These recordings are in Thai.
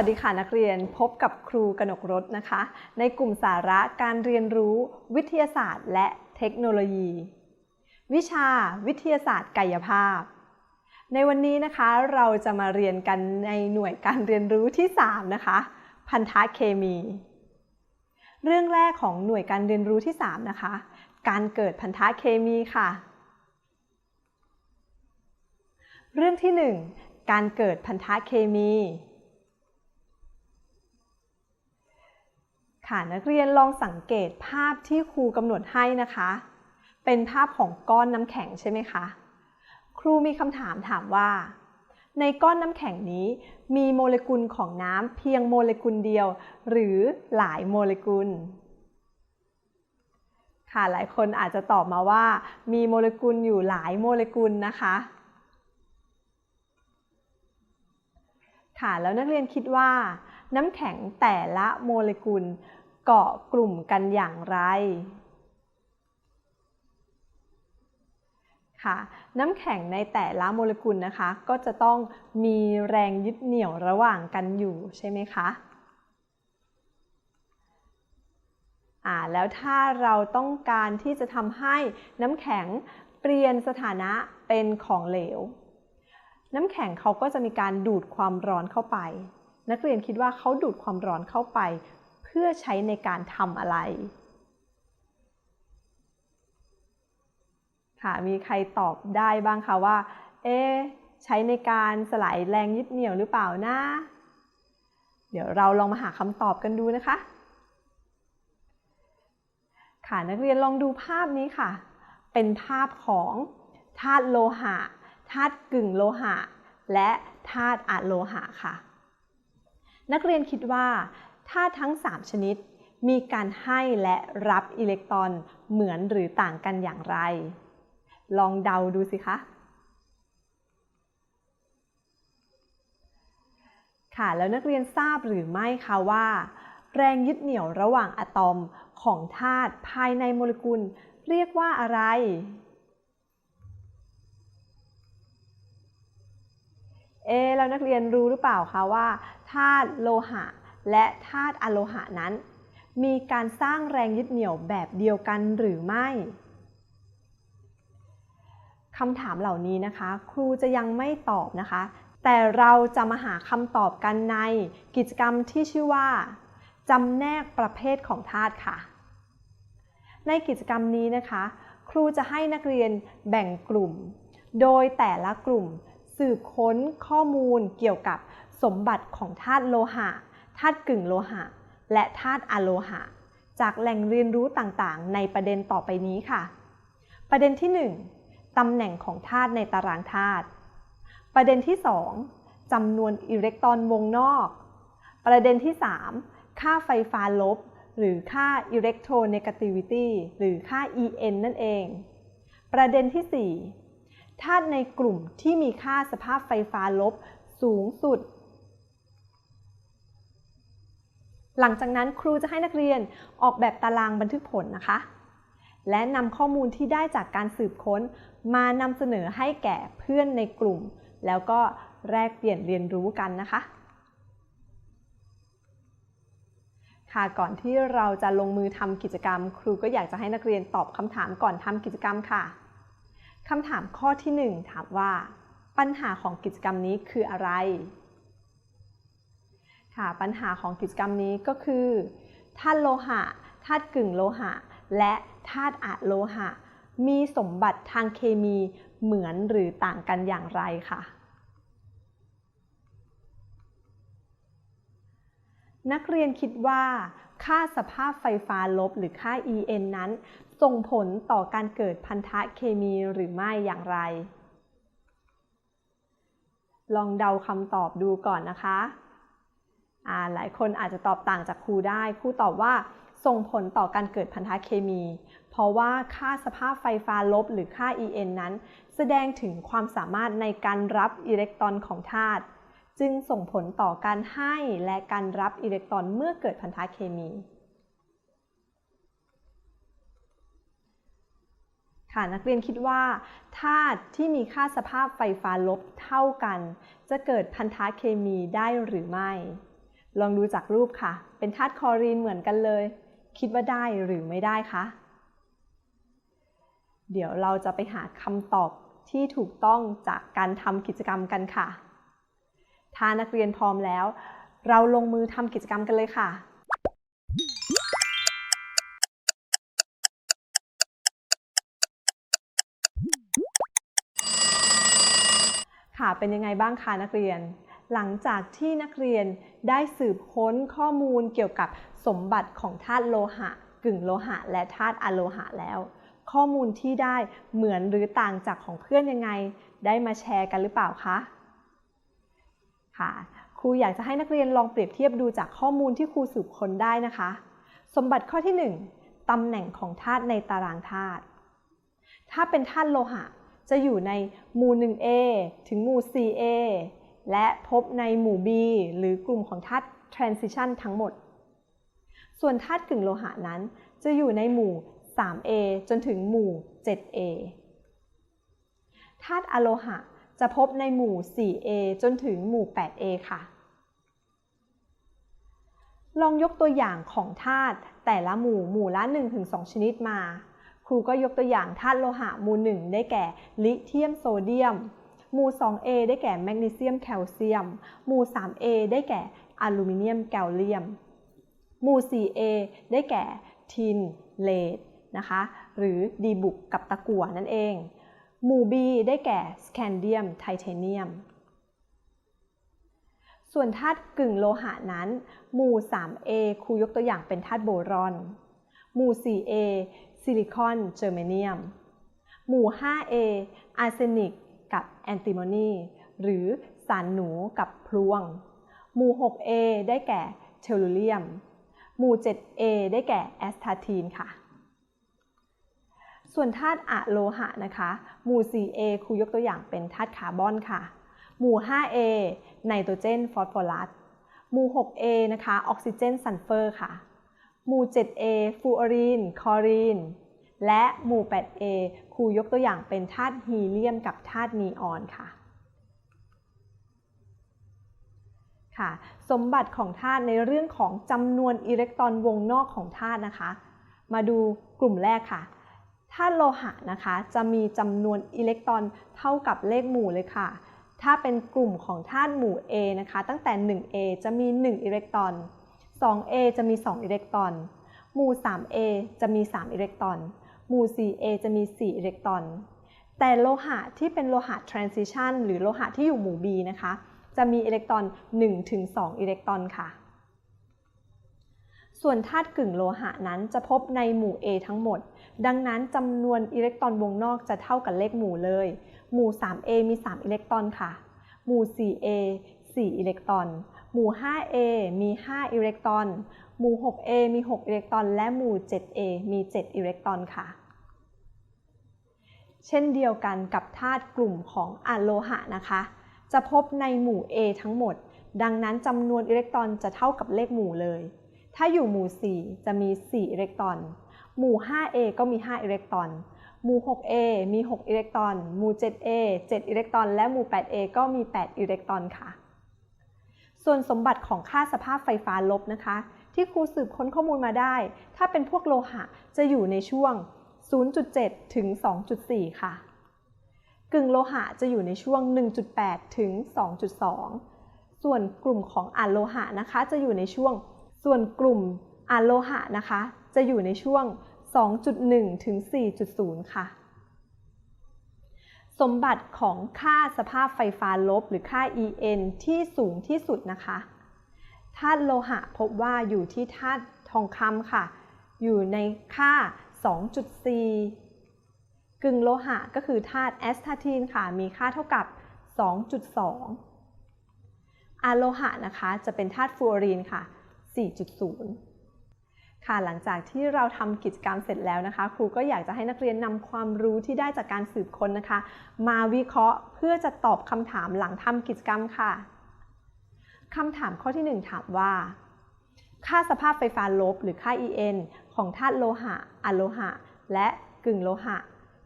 สดีค่ะนักเรียนพบกับครูกนกรถนะคะ ในกลุ่มสาระการเรียนรู้วิทยาศาสตร์และเทคโนโลยี วิชาวิทยาศาสตร์กายภาพ ในวันนี้นะคะเราจะมาเรียนกันในหน่วยการเรียนรู้ที่ 3 นะคะ พันธะเคมี เรื่องแรกของหน่วยการเรียนรู้ที่ 3 นะคะ การเกิดพันธะเคมีค่ะ เรื่องที่ 1 การเกิดพันธะเคมี ค่ะนักเรียนลองสังเกตภาพที่ครูกำหนดให้นะคะ เป็นภาพของก้อนน้ำแข็งใช่ไหมคะ ครูมีคำถามถามว่า ในก้อนน้ำแข็งนี้ มีโมเลกุลของน้ำเพียงโมเลกุลเดียว หรือหลายโมเลกุล ค่ะหลายคนอาจจะตอบมาว่า มีโมเลกุลอยู่หลายโมเลกุลนะคะค่ะแล้วนักเรียนคิดว่า น้ำแข็งแต่ละโมเลกุลเกาะกลุ่มกันอย่างไรค่ะน้ำแข็งในแต่ละโมเลกุลนะคะ ก็จะต้องมีแรงยึดเหนี่ยวระหว่างกันอยู่ใช่ไหมคะอ่าแล้วถ้าเราต้องการที่จะทำให้น้ำแข็งเปลี่ยนสถานะเป็นของเหลว น้ำแข็งเขาก็จะมีการดูดความร้อนเข้าไป นักเรียนคิดว่าเขาดูดความร้อนเข้าไป เพื่อใช้ในการทำอะไร ค่ะ มีใครตอบได้บ้างคะว่า เอ๊ใช้ในการสลายแรงยึดเหนี่ยวหรือเปล่านะ เดี๋ยวเราลองมาหาคำตอบกันดูนะคะ ค่ะนักเรียนลองดูภาพนี้ค่ะ เป็นภาพของธาตุโลหะธาตุกึ่งโลหะ และธาตุอะโลหะค่ะ นักเรียนคิดว่าธาทั้ง 3 ชนิด มีการให้และรับอิเล็กตรอนเหมือนหรือต่างกันอย่างไร ลองเดาดูสิคะค่ะแล้วนักเรียนทราบหรือไม่คะว่า แรงยึดเหนี่ยวระหว่างอะตอมของธาตุภายในโมเลกุลเรียกว่าอะไร เอแล้วนักเรียนรู้หรือเปล่าคะว่า ธาตุโลหะ และธาตุอะโลหะนั้น มีการสร้างแรงยึดเหนี่ยวแบบเดียวกันหรือไม่คำถามเหล่านี้นะคะ ครูจะยังไม่ตอบนะคะ แต่เราจะมาหาคำตอบกันในกิจกรรมที่ชื่อว่าจำแนกประเภทของธาตุค่ะ ในกิจกรรมนี้นะคะ ครูจะให้นักเรียนแบ่งกลุ่ม โดยแต่ละกลุ่มสืบค้นข้อมูลเกี่ยวกับ สมบัติของธาตุโลหะธาตุกึ่งโลหะ และธาตุอะโลหะ จากแหล่งเรียนรู้ต่างๆ ในประเด็นต่อไปนี้ค่ะ ประเด็นที่ 1 ตำแหน่งของธาตุในตารางธาตุประเด็นที่ 2จำนวนอิเล็กตรอนวงนอก ประเด็นที่ 3 ค่าไฟฟ้าลบ หรือค่า electronegativity หรือค่า En นั่นเอง ประเด็นที่ 4 ธาตุในกลุ่มที่มีค่าสภาพไฟฟ้าลบสูงสุด หลังจากนั้นครูจะให้นักเรียนออกแบบตารางบันทึกผลนะคะ และนำข้อมูลที่ได้จากการสืบค้น มานำเสนอให้แก่เพื่อนในกลุ่ม แล้วก็แลกเปลี่ยนเรียนรู้กันนะคะ ค่ะก่อนที่เราจะลงมือทำกิจกรรม ครูก็อยากจะให้นักเรียนตอบคำถามก่อนทำกิจกรรมค่ะคำถามข้อที่ 1 ถามว่า ปัญหาของกิจกรรมนี้คืออะไร ค่ะปัญหาของกิจกรรมนี้ก็คือธาตุโลหะธาตุกึ่งโลหะ และธาตุอะโลหะ มีสมบัติทางเคมีเหมือนหรือต่างกันอย่างไรค่ะ นักเรียนคิดว่า ค่าสภาพไฟฟ้าลบหรือค่า En นั้น ส่งผลต่อการเกิดพันธะเคมีหรือไม่อย่างไร ลองเดาคำตอบดูก่อนนะคะ หลายคนอาจจะตอบต่างจากครูได้ ครูตอบว่าส่งผลต่อการเกิดพันธะเคมี เพราะว่าค่าสภาพไฟฟ้าลบหรือค่า En นั้น แสดงถึงความสามารถในการรับอิเล็กตรอนของธาตุ จึงส่งผลต่อการให้และการรับอิเล็กตรอนเมื่อเกิดพันธะเคมี ค่ะนักเรียนคิดว่าธาตุที่มีค่าสภาพไฟฟ้าลบเท่ากัน จะเกิดพันธะเคมีได้หรือไม่ ลองดูจากรูปค่ะ เป็นธาตุคลอรีนเหมือนกันเลย คิดว่าได้หรือไม่ได้คะ เดี๋ยวเราจะไปหาคำตอบที่ถูกต้องจากการทำกิจกรรมกันค่ะ ถ้านักเรียนพร้อมแล้ว เราลงมือทำกิจกรรมกันเลยค่ะค่ะเป็นยังไงบ้างคะนักเรียน หลังจากที่นักเรียนได้สืบค้นข้อมูลเกี่ยวกับสมบัติของธาตุโลหะ กึ่งโลหะ และธาตุอะโลหะแล้ว ข้อมูลที่ได้เหมือนหรือต่างจากของเพื่อนยังไง ได้มาแชร์กันหรือเปล่าคะค่ะครูอยากจะให้นักเรียนลองเปรียบเทียบดูจากข้อมูลที่ครูสืบค้นได้นะคะ สมบัติข้อที่ 1ตำแหน่งของธาตุในตารางธาตุถ้าเป็นธาตุโลหะ จะอยู่ในหมู่ 1A ถึงหมู่ 4A และพบในหมู่ B หรือกลุ่มของธาตุ transition ทั้งหมด ส่วนธาตุกึ่งโลหะนั้น จะอยู่ในหมู่ 3A จนถึงหมู่ 7A ธาตุอะโลหะจะพบในหมู่ 4A จนถึงหมู่ 8A ค่ะ ลองยกตัวอย่างของธาตุแต่ละหมู่หมู่ละ 1-2 ชนิดมา ครูก็ยกตัวอย่างธาตุโลหะหมู่ 1 ได้แก่ ลิเธียมโซเดียม หมู่ 2A ได้แก่แมกนีเซียมแคลเซียม หมู่ 3A ได้แก่อลูมิเนียมแกลเลียม หมู่ 4A ได้แก่ทิน เลดนะคะ หรือดีบุกกับตะกั่วนั่นเอง หมู่ B ได้แก่สแคนเดียมไทเทเนียม ส่วนธาตุกึ่งโลหะนั้น หมู่ 3A ครูยกตัวอย่างเป็นธาตุโบรอน หมู่ 4A ซิลิคอนเจอร์เมเนียม หมู่ 5A อาร์เซนิก กับแอนติโมนีหรือสารหนูกับพลวง หมู่ 6A ได้แก่เทลลูเรียม หมู่ 7A ได้แก่แอสทาทีนค่ะ ส่วนธาตุอะโลหะนะคะ หมู่ 4A ครูยกตัวอย่างเป็นธาตุคาร์บอนค่ะ หมู่ 5A ไนโตรเจนฟอสฟอรัส หมู่ 6A นะคะออกซิเจนซัลเฟอร์ค่ะ หมู่ 7A ฟูออรีนคลอรีน และหมู่ 8A ครูยกตัวอย่างเป็นธาตุฮีเลียมกับธาตุนีออนค่ะค่ะ สมบัติของธาตุในเรื่องของจำนวนอิเล็กตรอนวงนอกของธาตุนะคะ มาดูกลุ่มแรกค่ะธาตุโลหะนะคะจะมีจำนวนอิเล็กตรอนเท่ากับเลขหมู่เลยค่ะ ถ้าเป็นกลุ่มของธาตุหมู่ A นะคะ ตั้งแต่ 1A จะมี 1 อิเล็กตรอน 2A จะมี 2 อิเล็กตรอน หมู่ 3A จะมี 3 อิเล็กตรอน หมู่ 4A จะมี 4 อิเล็กตรอน แต่โลหะที่เป็นโลหะ transition หรือโลหะที่อยู่หมู่ B นะคะ จะมีอิเล็กตรอน 1-2 อิเล็กตรอนค่ะ ส่วนธาตุกึ่งโลหะนั้นจะพบในหมู่ A ทั้งหมด ดังนั้นจำนวนอิเล็กตรอนวงนอกจะเท่ากับเลขหมู่เลย หมู่ 3A มี 3 อิเล็กตรอนค่ะ หมู่ 4A 4 อิเล็กตรอน หมู่ 5A มี 5 อิเล็กตรอน หมู่ 6A มี 6 อิเล็กตรอน และหมู่ 7A มี 7 อิเล็กตรอนค่ะ เช่นเดียวกันกับธาตุกลุ่มของอะโลหะนะคะ จะพบในหมู่ A ทั้งหมด ดังนั้นจำนวนอิเล็กตรอนจะเท่ากับเลขหมู่เลย ถ้าอยู่หมู่ 4 จะมี 4 อิเล็กตรอน หมู่ 5A ก็มี 5 อิเล็กตรอน หมู่ 6A มี 6 อิเล็กตรอน หมู่ 7A 7 อิเล็กตรอน และหมู่ 8A ก็มี 8 อิเล็กตรอนค่ะ ส่วนสมบัติของค่าสภาพไฟฟ้าลบนะคะ ที่ครูสืบค้นข้อมูลมาได้ ถ้าเป็นพวกโลหะจะอยู่ในช่วง 0.7 ถึง 2.4 ค่ะ กึ่งโลหะจะอยู่ในช่วง 1.8 ถึง 2.2 ส่วนกลุ่มของอะโลหะนะคะจะอยู่ในช่วง ส่วนกลุ่มอะโลหะนะคะ จะอยู่ในช่วง 2.1 ถึง 4.0 ค่ะสมบัติของค่าสภาพไฟฟ้าลบหรือค่า En ที่สูงที่สุดนะคะ ธาตุโลหะพบว่าอยู่ที่ธาตุทองคำค่ะ อยู่ในค่า 2.4 กึ่งโลหะก็คือธาตุแอสทาทีนค่ะ มีค่าเท่ากับ 2.2อะโลหะนะคะจะเป็นธาตุฟลูออรีนค่ะ 4.0 ค่ะหลังจากที่เราทำกิจกรรมเสร็จแล้วนะคะ ครูก็อยากจะให้นักเรียนนำความรู้ที่ได้จากการสืบค้นนะคะ มาวิเคราะห์เพื่อจะตอบคำถามหลังทำกิจกรรมค่ะ คำถามข้อที่ 1 ถามว่า ค่าสภาพไฟฟ้าลบหรือค่า En ของธาตุโลหะอะโลหะ และกึ่งโลหะ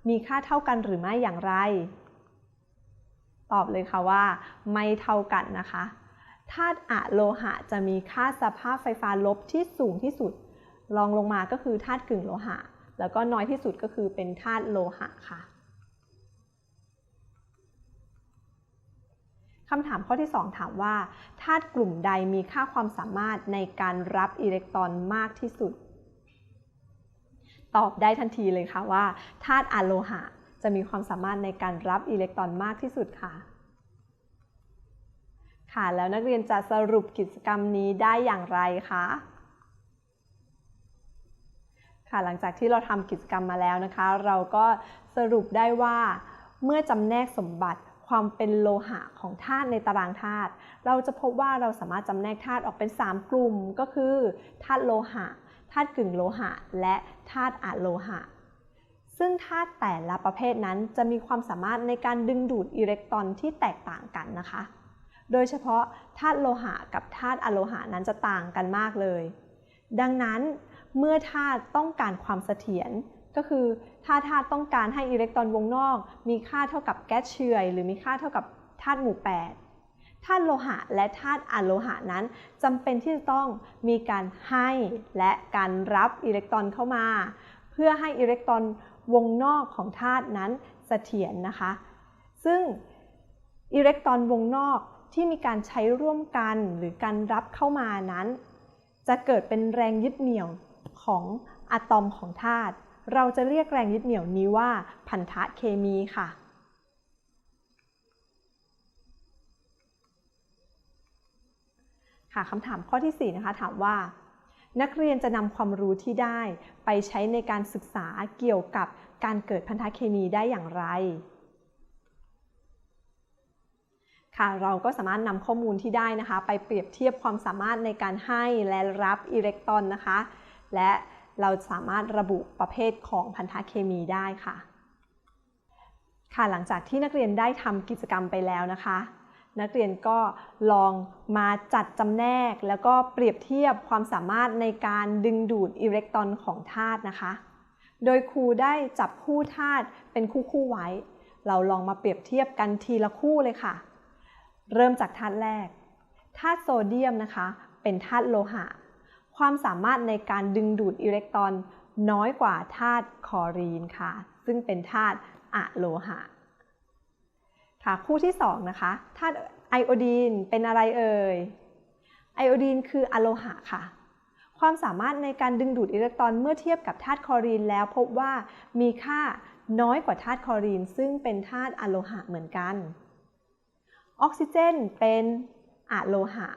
มีค่าเท่ากันหรือไม่อย่างไร ตอบเลยค่ะว่า ไม่เท่ากันนะคะธาตุอะโลหะจะมีค่าสภาพไฟฟ้าลบที่สูงที่สุดรองลงมาก็คือธาตุกึ่งโลหะ แล้วก็น้อยที่สุดก็คือเป็นธาตุโลหะค่ะ คำถามข้อที่ 2 ถามว่าธาตุกลุ่มใดมีค่าความสามารถในการรับอิเล็กตรอนมากที่สุด ตอบได้ทันทีเลยค่ะว่าธาตุอะโลหะ จะมีความสามารถในการรับอิเล็กตรอนมากที่สุดค่ะค่ะแล้วนักเรียนจะสรุปกิจกรรมนี้ได้อย่างไรคะค่ะหลังจากที่เราทำกิจกรรมมาแล้วนะคะ เราก็สรุปได้ว่าเมื่อจำแนกสมบัติ ความเป็นโลหะของธาตุในตารางธาตุเราจะพบว่าเราสามารถจำแนกธาตุออกเป็น 3 กลุ่มก็คือธาตุโลหะธาตุกึ่งโลหะ และธาตุอะโลหะ ซึ่งธาตุแต่ละประเภทนั้นจะมีความสามารถในการดึงดูดอิเล็กตรอนที่แตกต่างกันนะคะ โดยเฉพาะธาตุโลหะกับธาตุอะโลหะนั้นจะต่างกันมากเลย ดังนั้นเมื่อธาตุต้องการความเสถียร ก็คือถ้าธาตุต้องการให้อิเล็กตรอนวงนอก มีค่าเท่ากับแก๊สเฉื่อยหรือมีค่าเท่ากับธาตุหมู่ 8 ธาตุโลหะและธาตุอะโลหะนั้นจำเป็นที่จะต้องมีการให้และการรับอิเล็กตรอนเข้ามา เพื่อให้อิเล็กตรอนวงนอกของธาตุนั้นเสถียรนะคะ ซึ่งอิเล็กตรอนวงนอกที่มีการใช้ร่วมกันหรือการรับเข้ามานั้น จะเกิดเป็นแรงยึดเหนี่ยวของอะตอมของธาตุ เราจะเรียกแรงยึดเหนี่ยวนี้ว่าพันธะเคมีค่ะ ค่ะคำถามข้อที่ 4 นะคะถามว่า นักเรียนจะนำความรู้ที่ได้ ไปใช้ในการศึกษาเกี่ยวกับการเกิดพันธะเคมีได้อย่างไรค่ะเราก็สามารถนำข้อมูลที่ได้นะคะ ไปเปรียบเทียบความสามารถในการให้และรับอิเล็กตรอนนะคะ และ เราสามารถระบุประเภทของพันธะเคมีได้ค่ะ ค่ะหลังจากที่นักเรียนได้ทำกิจกรรมไปแล้วนะคะ นักเรียนก็ลองมาจัดจำแนก แล้วก็เปรียบเทียบความสามารถในการดึงดูดอิเล็กตรอนของธาตุนะคะ โดยครูได้จับคู่ธาตุเป็นคู่คู่ไว้ เราลองมาเปรียบเทียบกันทีละคู่เลยค่ะ เริ่มจากธาตุแรกธาตุโซเดียมนะคะ เป็นธาตุโลหะ ความสามารถในการดึงดูดอิเล็กตรอนน้อยกว่าธาตุคลอรีนค่ะ ซึ่งเป็นธาตุอะโลหะ ค่ะคู่ที่2นะคะธาตุไอโอดีนเป็นอะไรเอ่ยไอโอดีนคืออะโลหะค่ะ ความสามารถในการดึงดูดอิเล็กตรอนเมื่อเทียบกับธาตุคลอรีนแล้วพบว่ามีค่าน้อยกว่าธาตุคลอรีน ซึ่งเป็นธาตุอะโลหะเหมือนกัน ออกซิเจนเป็นอะโลหะ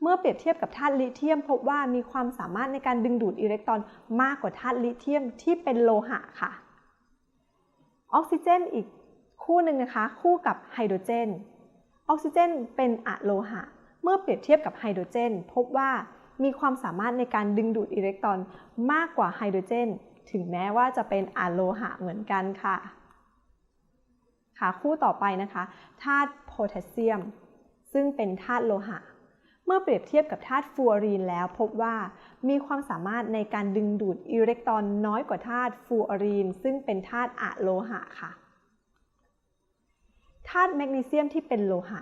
เมื่อเปรียบเทียบกับธาตุลิเธียม พบว่ามีความสามารถในการดึงดูดอิเล็กตรอนมากกว่าธาตุลิเธียมที่เป็นโลหะค่ะ ออกซิเจนอีกคู่หนึ่งนะคะ คู่กับไฮโดรเจน ออกซิเจนเป็นอะโลหะ เมื่อเปรียบเทียบกับไฮโดรเจน พบว่ามีความสามารถในการดึงดูดอิเล็กตรอนมากกว่าไฮโดรเจน ถึงแม้ว่าจะเป็นอะโลหะเหมือนกันค่ะ ค่ะคู่ต่อไปนะคะธาตุโพแทสเซียม ซึ่งเป็นธาตุโลหะ เมื่อเปรียบเทียบกับธาตุฟูออรีนแล้วพบว่ามีความสามารถในการดึงดูดอิเล็กตรอนน้อยกว่าธาตุฟูออรีน ซึ่งเป็นธาตุอะโลหะค่ะธาตุแมกนีเซียมที่เป็นโลหะ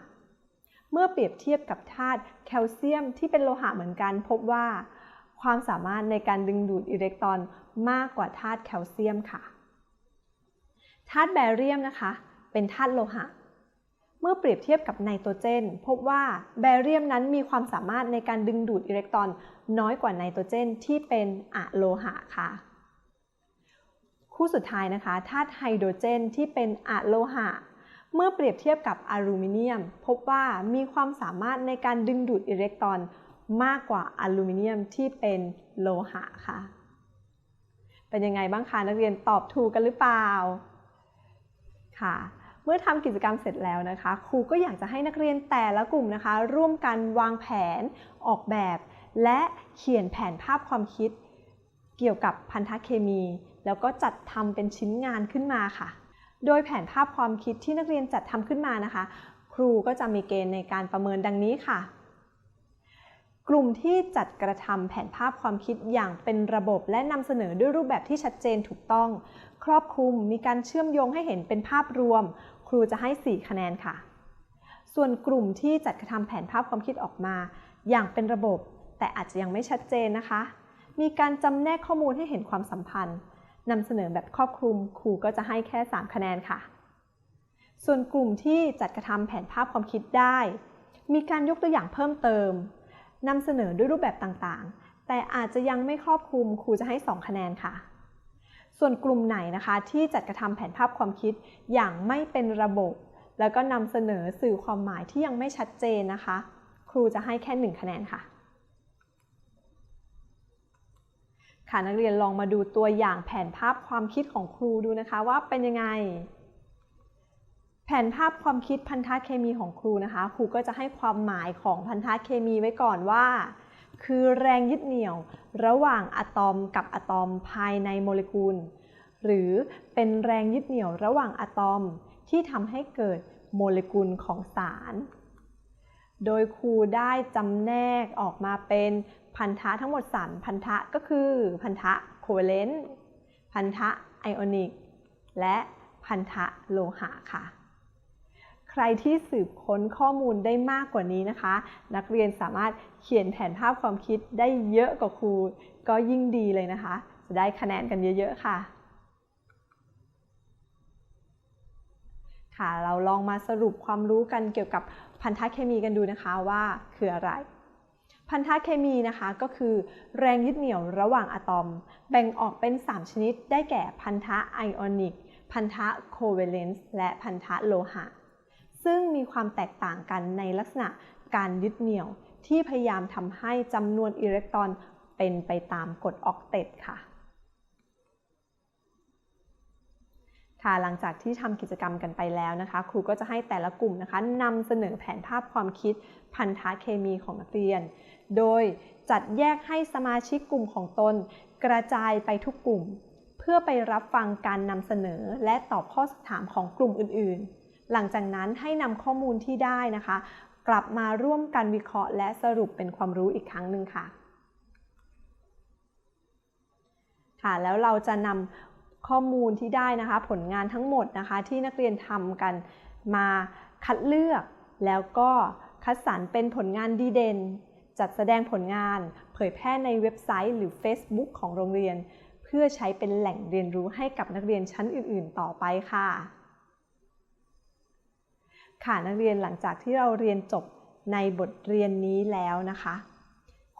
เมื่อเปรียบเทียบกับธาตุแคลเซียมที่เป็นโลหะเหมือนกัน พบว่า ความสามารถในการดึงดูดอิเล็กตรอนมากกว่าธาตุแคลเซียมค่ะธาตุแบเรียมนะคะ เป็นธาตุโลหะ เมื่อเปรียบเทียบกับไนโตรเจน พบว่าแบเรียมนั้นมีความสามารถในการดึงดูดอิเล็กตรอนน้อยกว่าไนโตรเจนที่เป็นอะโลหะค่ะ คู่สุดท้ายนะคะธาตุไฮโดรเจนที่เป็นอะโลหะ เมื่อเปรียบเทียบกับอลูมิเนียม พบว่ามีความสามารถในการดึงดูดอิเล็กตรอนมากกว่าอลูมิเนียมที่เป็นโลหะค่ะ เป็นยังไงบ้างคะนักเรียนตอบถูกกันหรือเปล่าค่ะ เมื่อทำกิจกรรมเสร็จแล้วนะคะ ครูก็อยากจะให้นักเรียนแต่ละกลุ่มนะคะ ร่วมกันวางแผน ออกแบบ และเขียนแผนภาพความคิด เกี่ยวกับพันธเคมี แล้วก็จัดทำเป็นชิ้นงานขึ้นมาค่ะ โดยแผนภาพความคิดที่นักเรียนจัดทำขึ้นมานะคะ ครูก็จะมีเกณฑ์ในการประเมินดังนี้ค่ะกลุ่มที่จัดกระทำแผนภาพความคิดอย่างเป็นระบบและนำเสนอด้วยรูปแบบที่ชัดเจนถูกต้อง ครอบคลุมมีการเชื่อมโยงให้เห็นเป็นภาพรวม ครูจะให้ 4 คะแนนค่ะ ส่วนกลุ่มที่จัดกระทำแผนภาพความคิดออกมา อย่างเป็นระบบ แต่อาจจะยังไม่ชัดเจนนะคะ มีการจำแนกข้อมูลให้เห็นความสัมพันธ์นำเสนอแบบครอบคลุมครูก็จะให้แค่ 3 คะแนนค่ะ ส่วนกลุ่มที่จัดกระทำแผนภาพความคิดได้ มีการยกตัวอย่างเพิ่มเติมนำเสนอด้วยรูปแบบต่างๆ แต่อาจจะยังไม่ครอบคลุมครูจะให้ 2 คะแนนค่ะ ส่วนกลุ่มไหนนะคะ ที่จัดกระทำแผนภาพความคิดอย่างไม่เป็นระบบ แล้วก็นำเสนอสื่อความหมายที่ยังไม่ชัดเจนนะคะ ครูจะให้แค่ 1 คะแนนค่ะ ค่ะนักเรียนลองมาดูตัวอย่างแผนภาพความคิดของครูดูนะคะว่าเป็นยังไง แผนภาพความคิดพันธะเคมีของครูนะคะ ครูก็จะให้ความหมายของพันธะเคมีไว้ก่อนว่า คือแรงยึดเหนี่ยวระหว่างอะตอมกับอะตอมภายในโมเลกุล หรือเป็นแรงยึดเหนี่ยวระหว่างอะตอมที่ทำให้เกิดโมเลกุลของสาร โดยครูได้จำแนกออกมาเป็นพันธะทั้งหมด3พันธะก็คือพันธะโคเวเลนต์พันธะไอออนิก และพันธะโลหะค่ะ ใครที่สืบค้นข้อมูลได้มากกว่านี้นะคะ นักเรียนสามารถเขียนแผนภาพความคิดได้เยอะกว่าครูก็ยิ่งดีเลยนะคะ จะได้คะแนนกันเยอะ ๆ ค่ะค่ะ เราลองมาสรุปความรู้กันเกี่ยวกับพันธะเคมีกันดูนะคะว่าคืออะไร พันธะเคมีนะคะก็คือ แรงยึดเหนี่ยวระหว่างอะตอม แบ่งออกเป็น 3 ชนิดได้แก่พันธะไอออนิก พันธะโคเวเลนซ์และพันธะโลหะ ซึ่งมีความแตกต่างกันในลักษณะการยึดเหนี่ยว ที่พยายามทำให้จำนวนอิเล็กตรอนเป็นไปตามกฎออกเตตค่ะค่ะหลังจากที่ทำกิจกรรมกันไปแล้วนะคะ ครูก็จะให้แต่ละกลุ่มนะคะนำเสนอแผนภาพความคิดพันธะเคมีของนักเรียน โดยจัดแยกให้สมาชิกกลุ่มของตน กระจายไปทุกกลุ่ม เพื่อไปรับฟังการนำเสนอและตอบข้อสักถามของกลุ่มอื่นๆ หลังจากนั้นให้นำข้อมูลที่ได้นะคะ กลับมาร่วมกันวิเคราะห์ และสรุปเป็นความรู้อีกครั้งหนึ่งค่ะ ค่ะ แล้วเราจะนำข้อมูลที่ได้นะคะ ผลงานทั้งหมดนะคะ ที่นักเรียนทำกันมาคัดเลือกแล้วก็คัดสรรเป็นผลงานดีเด่น จัดแสดงผลงาน เผยแพร่ในเว็บไซต์หรือ Facebook ของโรงเรียน เพื่อใช้เป็นแหล่งเรียนรู้ให้กับนักเรียนชั้นอื่น ๆ ต่อไปค่ะ ค่ะนักเรียนหลังจากที่เราเรียนจบในบทเรียนนี้แล้วนะคะ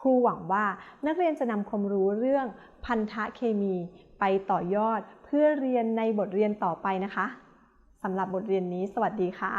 ครูหวังว่านักเรียนจะนำความรู้เรื่องพันธะเคมีไปต่อยอดเพื่อเรียนในบทเรียนต่อไปนะคะสำหรับบทเรียนนี้สวัสดีค่ะ